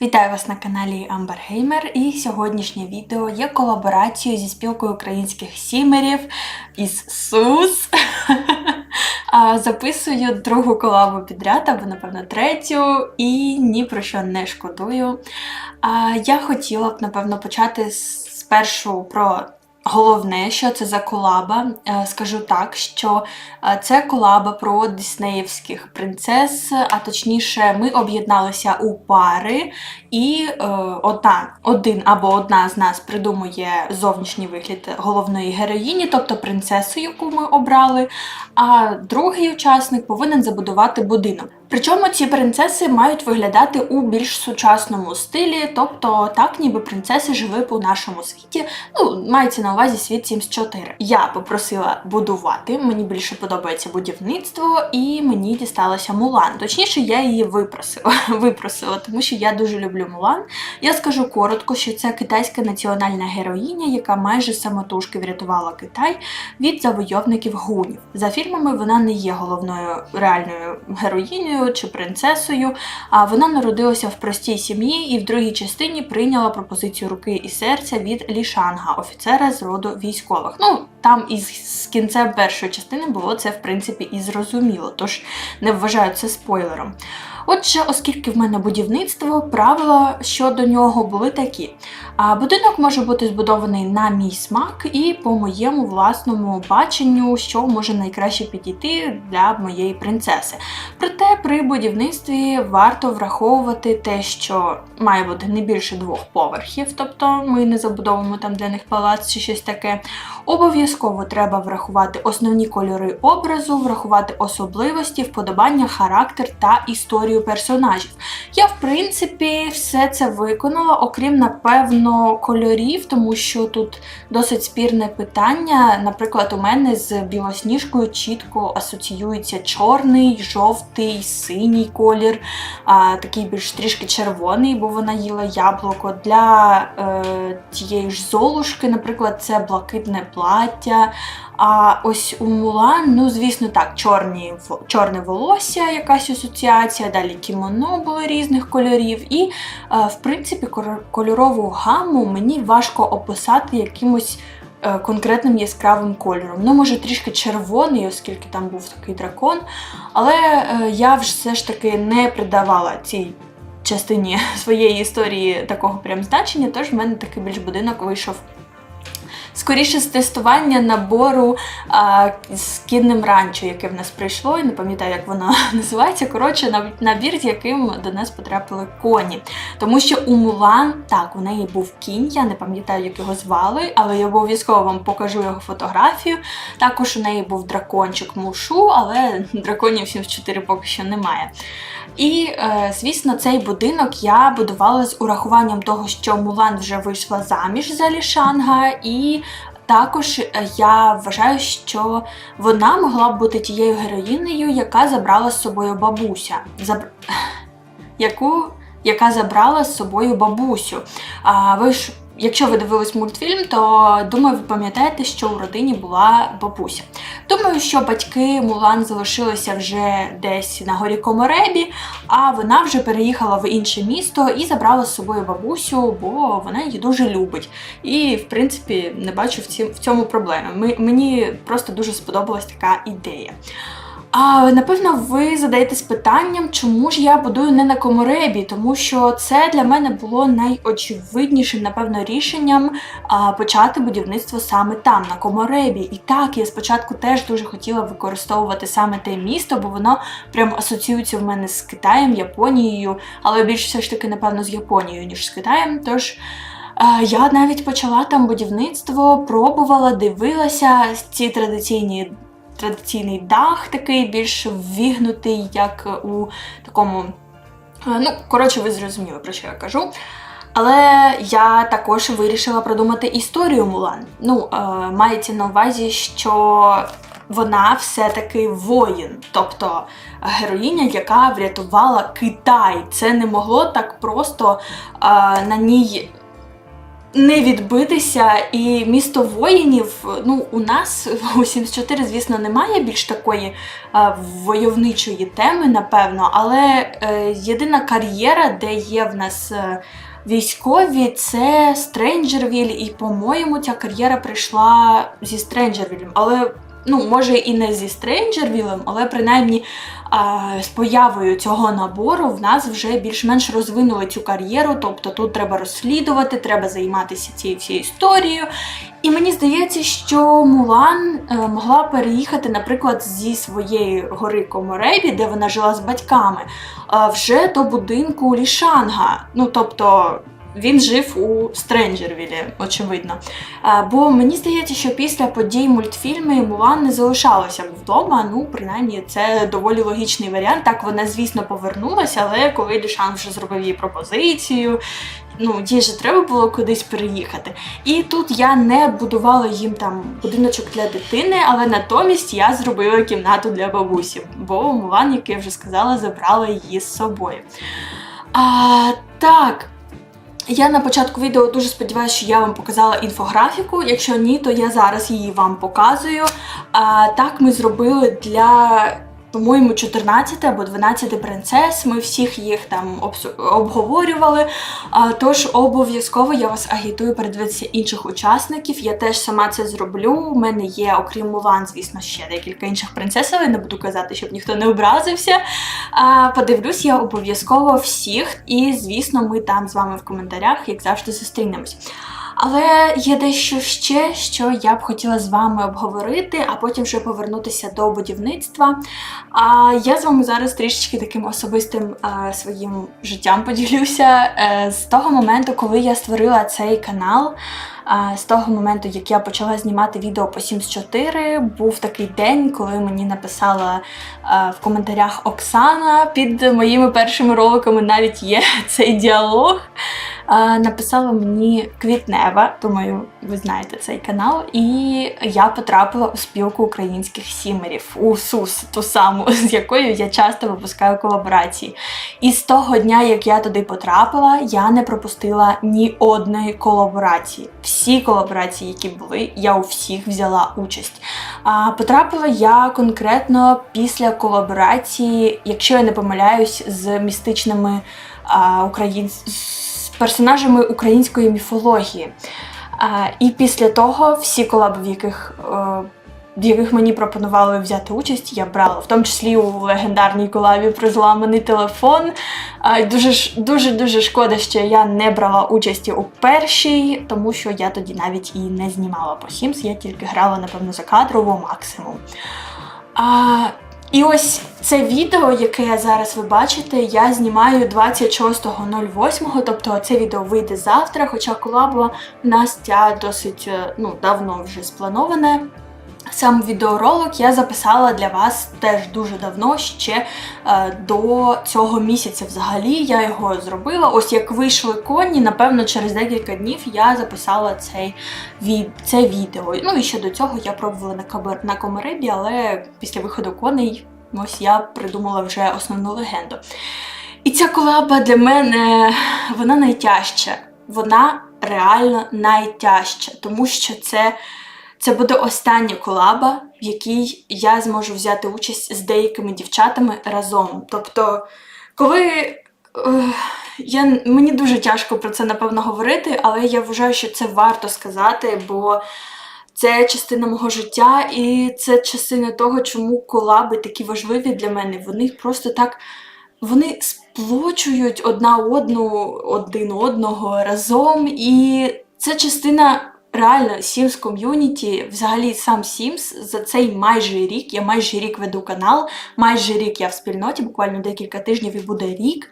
Вітаю вас на каналі Gamer і сьогоднішнє відео є колаборацією зі спілкою українських сімерів із СУС. Записую другу колабу підряд, або, напевно, третю, і ні про що не шкодую. Я хотіла б, напевно, почати спершу про головне, що це за колаба. Е, Скажу так, що е, це колаба про диснеївських принцес, а точніше, ми об'єдналися у пари, і е, одна, один або одна з нас придумує зовнішній вигляд головної героїні, тобто принцесу, яку ми обрали, а другий учасник повинен забудувати будинок. Причому ці принцеси мають виглядати у більш сучасному стилі, тобто так, ніби принцеси жили у нашому світі. Ну, мається на увазі світ Sims 4. Я попросила будувати, мені більше подобається будівництво, і мені дісталася Мулан. Точніше, я її випросила, випросила, тому що я дуже люблю Мулан. Я скажу коротко, що це китайська національна героїня, яка майже самотужки врятувала Китай від завойовників гунів. За фільмами вона не є головною реальною героїнею чи принцесою, а вона народилася в простій сім'ї і в другій частині прийняла пропозицію руки і серця від Лішанга, офіцера з роду військових. Ну там із кінцем першої частини було це в принципі і зрозуміло, тож не вважаю це спойлером. Отже, оскільки в мене будівництво, правила щодо нього були такі: будинок може бути збудований на мій смак і по моєму власному баченню, що може найкраще підійти для моєї принцеси. Проте при будівництві варто враховувати те, що має бути не більше двох поверхів, тобто ми не забудовуємо там для них палац чи щось таке. Обов'язково треба врахувати основні кольори образу, врахувати особливості, вподобання, характер та історію персонажів. Я, в принципі, все це виконала, окрім, напевно, кольорів, тому що тут досить спірне питання. Наприклад, у мене з білосніжкою чітко асоціюється чорний, жовтий, синій колір, а, такий більш трішки червоний, бо вона їла яблуко. Для е, тієї ж золушки, наприклад, це блакитне плаття. А ось у Мулан, ну звісно, так, чорні, чорне волосся, якась асоціація, далі кімоно було різних кольорів. І, е, в принципі, кольорову гаму мені важко описати якимось е, конкретним яскравим кольором. Ну, може, трішки червоний, оскільки там був такий дракон. Але е, я все ж таки не придавала цій частині своєї історії такого прям значення, тож в мене такий більш будинок вийшов. Скоріше з тестування набору а, з кінним ранчо, яке в нас прийшло, і не пам'ятаю, як воно називається. Коротше, набір, з яким до нас потрапили коні. Тому що у Мулан, так, у неї був кінь, я не пам'ятаю, як його звали, але я обов'язково вам покажу його фотографію. Також у неї був дракончик мушу, але драконів Sims 4 поки що немає. І, е, звісно, цей будинок я будувала з урахуванням того, що Мулан вже вийшла заміж за Лішанга, і також е, я вважаю, що вона могла б бути тією героїнею, яка забрала з собою бабуся. Заб... Яку яка забрала з собою бабусю. А ви ж, якщо ви дивились мультфільм, то думаю, ви пам'ятаєте, що у родині була бабуся. Думаю, що батьки Мулан залишилися вже десь на горі Коморебі, а вона вже переїхала в інше місто і забрала з собою бабусю, бо вона її дуже любить. І, в принципі, не бачу в, цьому проблеми. Мені просто дуже сподобалась така ідея. А напевно, ви задаєтесь питанням, чому ж я будую не на коморебі, тому що це для мене було найочевиднішим, напевно, рішенням а, почати будівництво саме там, на коморебі. І так, я спочатку теж дуже хотіла використовувати саме те місто, бо воно прям асоціюється в мене з Китаєм, Японією, але більше все ж таки, напевно, з Японією, ніж з Китаєм. Тож. Я навіть почала там будівництво, пробувала, дивилася ці традиційні традиційний дах, такий більш ввігнутий, як у такому. е, Ну, коротше, ви зрозуміли, про що я кажу. Але я також вирішила продумати історію Мулан. Ну, е, мається на увазі, що вона все-таки воїн, тобто героїня, яка врятувала Китай. Це не могло так просто е, на ній не відбитися, і місто воїнів, ну у нас у 74, звісно, немає більш такої е, войовничої теми, напевно, але е, єдина кар'єра, де є в нас. Е, Військові це Стренджервіль, і, по-моєму, ця кар'єра прийшла зі Стренджервілем. Але, ну, може, і не зі Стренджервілем, але принаймні а, з появою цього набору в нас вже більш-менш розвинули цю кар'єру. Тобто тут треба розслідувати, треба займатися цією всією історією. І мені здається, що Мулан е, могла переїхати, наприклад, зі своєї гори Коморебі, де вона жила з батьками, е, вже до будинку Лішанга. Ну тобто. Він жив у Стренджервілі, очевидно. Бо мені здається, що після подій мультфільму Мулан не залишалася вдома. Ну, принаймні, це доволі логічний варіант. Так, вона, звісно, повернулася, але коли Лішан вже зробив їй пропозицію, ну, їй же треба було кудись переїхати. І тут я не будувала їм там будиночок для дитини, але натомість я зробила кімнату для бабусі, бо Мулан, як я вже сказала, забрала її з собою. А, так. Я на початку відео дуже сподіваюся, що я вам показала інфографіку. Якщо ні, то я зараз її вам показую. Так ми зробили для, по-моєму, 14 або 12 принцес. Ми всіх їх там обговорювали. Тож обов'язково я вас агітую передивитися інших учасників. Я теж сама це зроблю. У мене є, окрім Мулан, звісно, ще декілька інших принцес, але не буду казати, щоб ніхто не образився. Подивлюсь я обов'язково всіх, і звісно, ми там з вами в коментарях, як завжди, зустрінемось. Але є дещо ще, що я б хотіла з вами обговорити, а потім вже повернутися до будівництва. А я з вами зараз трішечки таким особистим е, своїм життям поділюся е, з того моменту, коли я створила цей канал. А, З того моменту, як я почала знімати відео по Sims 4, був такий день, коли мені написала а, в коментарях Оксана. Під моїми першими роликами навіть є цей діалог. Написала мені Квітнева, думаю, ви знаєте цей канал. І я потрапила у спілку українських сімерів, у СУС, ту саму, з якою я часто випускаю колаборації. І з того дня, як я туди потрапила, я не пропустила ні одної колаборації. Всі колаборації, які були, я у всіх взяла участь. А потрапила я конкретно після колаборації, якщо я не помиляюсь, з містичними а, україн... персонажами української міфології. І після того всі колаби, в яких. е, в яких мені пропонували взяти участь, я брала, в тому числі у легендарній колабі про зламаний телефон. Дуже дуже дуже шкода, що я не брала участі у першій, тому що я тоді навіть і не знімала по Sims, я тільки грала, напевно, за кадрово максимум. І ось це відео, яке зараз ви бачите, я знімаю 26.08, тобто це відео вийде завтра, хоча колаба в нас ця досить е, ну, давно вже сплановане. Сам відеоролик я записала для вас теж дуже давно, ще е, до цього місяця взагалі я його зробила. Ось як вийшли коні, напевно, через декілька днів я записала цей від, це відео. Ну і ще до цього я пробувала на, кабер, на комеребі, але після виходу коней ось я придумала вже основну легенду. І ця колаба для мене вона найтяжча. Вона реально найтяжча, тому що це. Це буде остання колаба, в якій я зможу взяти участь з деякими дівчатами разом. Тобто, коли я, мені дуже тяжко про це напевно говорити, але я вважаю, що це варто сказати, бо це частина мого життя, і це частина того, чому колаби такі важливі для мене. Вони просто так вони сплочують одна одну, один одного разом, і це частина реально Sims ком'юніті, взагалі сам Sims за цей майже рік, я майже рік веду канал, майже рік я в спільноті, буквально декілька тижнів і буде рік.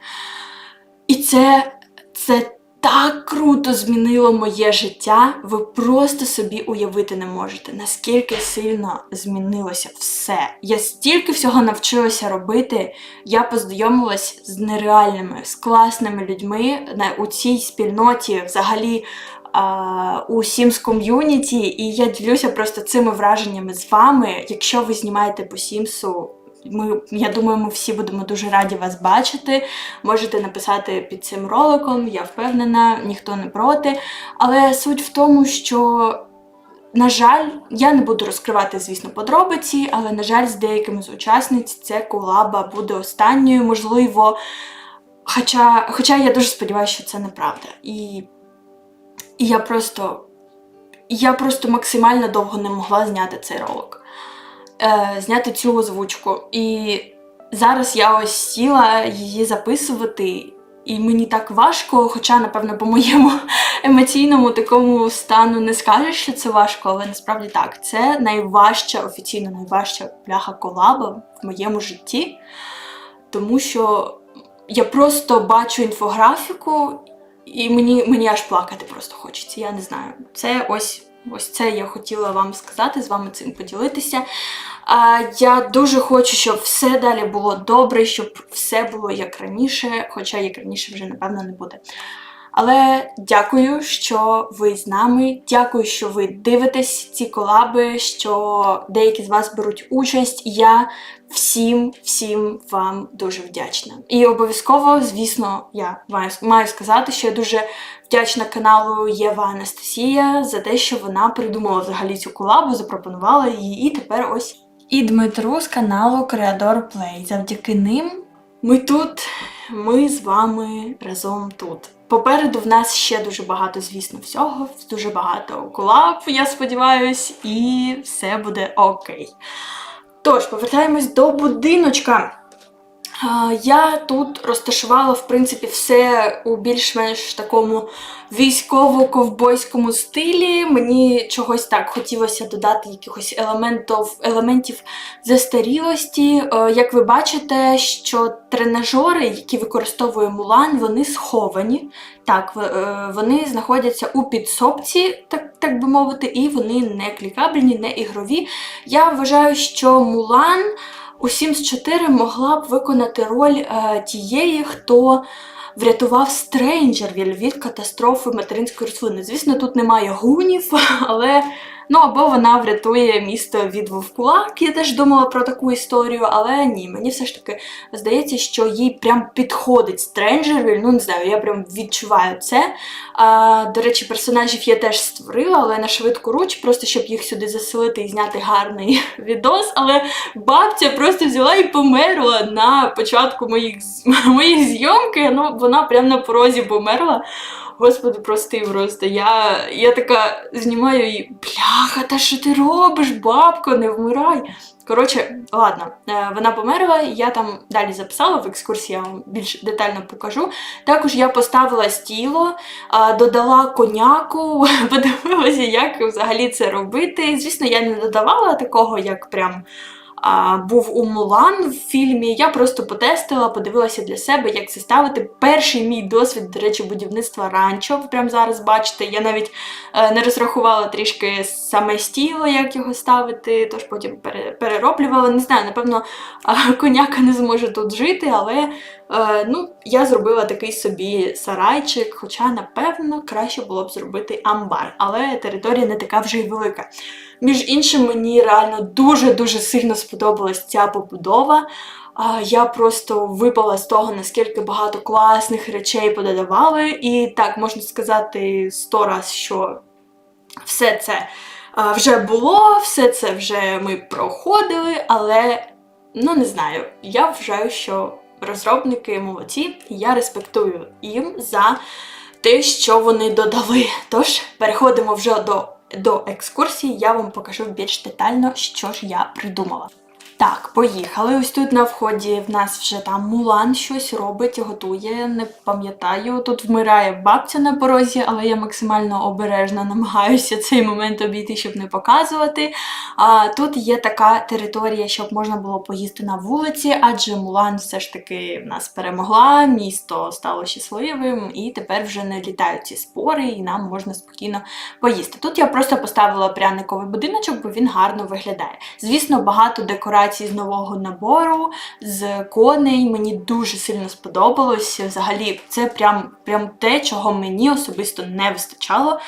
І це, це так круто змінило моє життя. Ви просто собі уявити не можете, наскільки сильно змінилося все. Я стільки всього навчилася робити. Я познайомилась з нереальними, з класними людьми у цій спільноті, взагалі а, у Sims ком'юніті, і я ділюся просто цими враженнями з вами. Якщо ви знімаєте по Сімсу, Ми, я думаю, ми всі будемо дуже раді вас бачити. Можете написати під цим роликом, я впевнена, ніхто не проти. Але суть в тому, що, на жаль, я не буду розкривати, звісно, подробиці, але, на жаль, з деякими з учасниць ця колаба буде останньою, можливо. Хоча, хоча я дуже сподіваюся, що це неправда. І, і я просто. Я просто максимально довго не могла зняти цей ролик, е, зняти цю озвучку. І зараз я ось сіла її записувати, і мені так важко, хоча, напевно, по моєму емоційному такому стану не скажеш, що це важко, але насправді так. Це найважча, офіційно найважча пляха колаба в моєму житті, тому що я просто бачу інфографіку. І мені, мені аж плакати просто хочеться, я не знаю. Це ось ось це я хотіла вам сказати, з вами цим поділитися. А, Я дуже хочу, щоб все далі було добре, щоб все було як раніше, хоча як раніше вже, напевно, не буде. Але дякую, що ви з нами. Дякую, що ви дивитесь ці колаби, що деякі з вас беруть участь. Я всім, всім вам дуже вдячна. І обов'язково, звісно, я маю, сказати, що я дуже вдячна каналу Єва Анастасія за те, що вона придумала взагалі цю колабу, запропонувала її, і тепер ось. І Дмитру з каналу Creador Play. Завдяки ним ми тут, ми з вами разом тут. Попереду в нас ще дуже багато, звісно, всього, дуже багато колаб, я сподіваюсь, і все буде окей. Тож, повертаємось до будиночка. Я тут розташувала, в принципі, все у більш-менш такому військово-ковбойському стилі. Мені чогось так хотілося додати якихось елементів елементів застарілості. Е, Як ви бачите, що тренажери, які використовує Мулан, вони сховані. Так, е, вони знаходяться у підсобці, так, так би мовити, і вони не клікабельні, не ігрові. Я вважаю, що Мулан у Sims 4 могла б виконати роль е, тієї, хто врятував Стрейнджервіль від катастрофи материнської рослини. Звісно, тут немає гунів, але ну або вона врятує місто від вовкулак. Я теж думала про таку історію, але ні, мені все ж таки здається, що їй прям підходить Стрейнджервіль. Ну не знаю, я прям відчуваю це. А, до речі, персонажів я теж створила, але на швидку руч, просто щоб їх сюди заселити і зняти гарний відос. Але бабця просто взяла і померла на початку моїх, моєї зйомки. Ну, вона прямо на порозі померла. Господи, прости просто. Я, я така знімаю і бляха, та що ти робиш, бабко, не вмирай. Коротше, ладно, е, вона померла, я там далі записала в екскурсії, я вам більш детально покажу. Також я поставила стіло, додала коняку, подивилася, як взагалі це робити. Звісно, я не додавала такого, як прям а, був у Мулан в фільмі. Я просто потестила, подивилася для себе, як це ставити. Перший мій досвід, до речі, будівництва ранчо. Ви прямо зараз бачите. Я навіть е, не розрахувала трішки саме стіло, як його ставити, тож потім пере- перероблювала. Не знаю, напевно, коняка не зможе тут жити, але е, ну, я зробила такий собі сарайчик, хоча, напевно, краще було б зробити амбар, але територія не така вже й велика. Між іншим, мені реально дуже-дуже сильно сподобалась ця побудова. Я просто випала з того, наскільки багато класних речей пододавали. І так, можна сказати сто раз, що все це вже було, все це вже ми проходили, але ну не знаю, я вважаю, що розробники молодці, і я респектую їм за те, що вони додали. Тож переходимо вже до, до екскурсії, я вам покажу більш детально, що ж я придумала. Так, поїхали. Ось тут на вході в нас вже там Мулан щось робить, готує, не пам'ятаю. Тут вмирає бабця на порозі, але я максимально обережно намагаюся цей момент обійти, щоб не показувати. А тут є така територія, щоб можна було поїсти на вулиці, адже Мулан все ж таки в нас перемогла, місто стало щасливим, і тепер вже не літають ці спори, і нам можна спокійно поїсти. Тут я просто поставила пряниковий будиночок, бо він гарно виглядає. Звісно, багато декорацій з нового набору, з коней. Мені дуже сильно сподобалось. Взагалі, це прям, прям те, чого мені особисто не вистачало.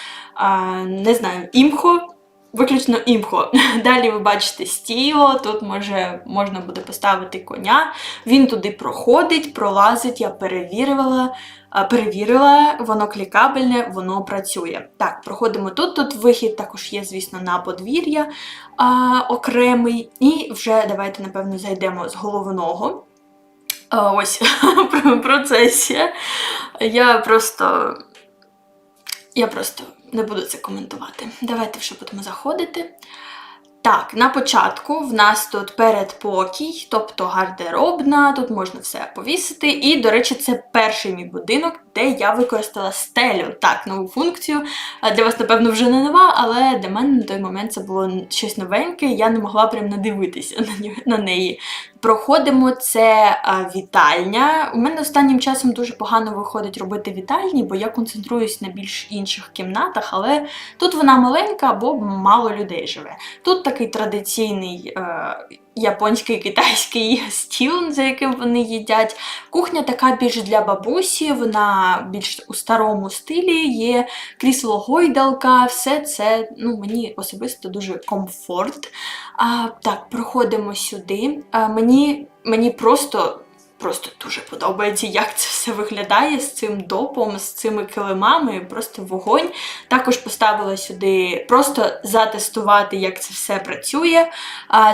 Не знаю, імхо. Виключно імхо. Далі ви бачите стіло, тут може, можна буде поставити коня. Він туди проходить, пролазить, я перевірила. Перевірила, воно клікабельне, воно працює. Так, проходимо тут. Тут вихід також є, звісно, на подвір'я а, окремий. І вже давайте, напевно, зайдемо з головного. А, ось процесія. Я просто. Я просто не буду це коментувати. Давайте вже будемо заходити. Так, на початку в нас тут передпокій, тобто гардеробна, тут можна все повісити. І, до речі, це перший мій будинок, де я використала стелю. Так, нову функцію. Для вас, напевно, вже не нова, але для мене на той момент це було щось новеньке, я не могла прям надивитися на неї. Проходимо це вітальня. У мене останнім часом дуже погано виходить робити вітальні, бо я концентруюсь на більш інших кімнатах, але тут вона маленька, бо мало людей живе. Тут такий традиційний е, японський китайський стіл, за яким вони їдять. Кухня така більш для бабусі, вона більш у старому стилі, є крісло гойдалка, все це ну, мені особисто дуже комфорт. А, так, проходимо сюди. А, мені, мені просто. Просто дуже подобається, як це все виглядає з цим допом, з цими килимами, просто вогонь. Також поставила сюди просто затестувати, як це все працює.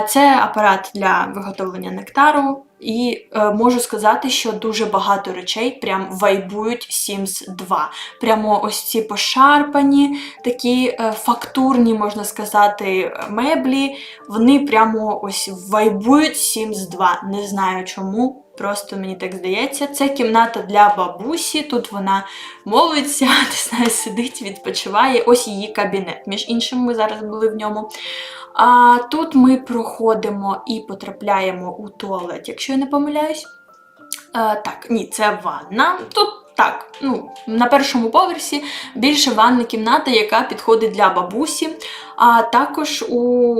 Це апарат для виготовлення нектару. І е, можу сказати, що дуже багато речей прям вайбують Sims 2. Прямо ось ці пошарпані, такі е, фактурні, можна сказати, меблі. Вони прямо ось вайбують Sims 2. Не знаю чому. Просто мені так здається. Це кімната для бабусі. Тут вона молиться, не знаю, сидить, відпочиває. Ось її кабінет. Між іншим, ми зараз були в ньому. А тут ми проходимо і потрапляємо у туалет, якщо я не помиляюсь. А, так, ні, це ванна. Тут так, ну, на першому поверсі більше ванна кімната, яка підходить для бабусі. А також у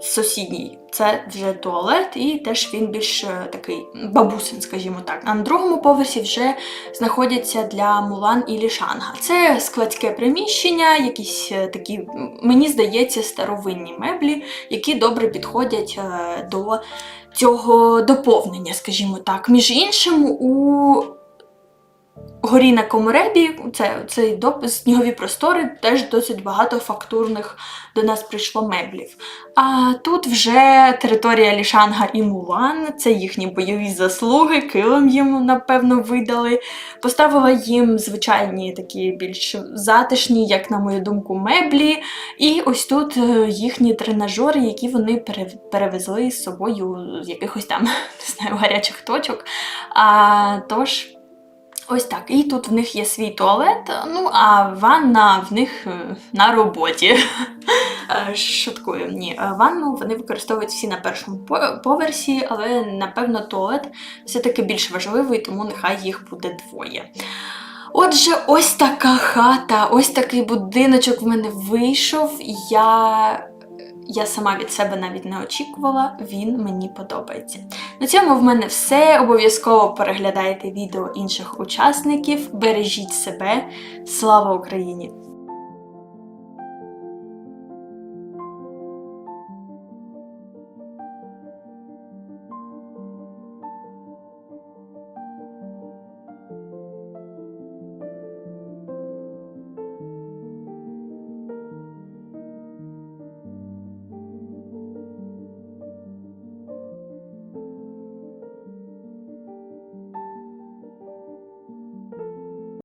сусідній це вже туалет, і теж він більш е, такий бабусин, скажімо так. А на другому поверсі вже знаходяться для Мулан і Лішанга. Це складське приміщення, якісь е, такі, мені здається, старовинні меблі, які добре підходять е, до цього доповнення, скажімо так. Між іншим, у горі на Коморебі, це цей снігові простори, теж досить багато фактурних до нас прийшло меблів. А тут вже територія Лішанга і Мулан, це їхні бойові заслуги, килим їм, напевно, видали. Поставила їм звичайні такі більш затишні, як на мою думку, меблі. І ось тут е, їхні тренажери, які вони перевезли з собою з якихось там, не знаю, гарячих точок. А, тож. Ось так. І тут в них є свій туалет, ну а ванна в них е, на роботі. Е, Шуткую, ні. Е, Ванну вони використовують всі на першому поверсі, але напевно туалет все-таки більш важливий, тому нехай їх буде двоє. Отже, ось така хата, ось такий будиночок в мене вийшов. Я. Я сама від себе навіть не очікувала, він мені подобається. На цьому в мене все. Обов'язково переглядайте відео інших учасників. Бережіть себе. Слава Україні!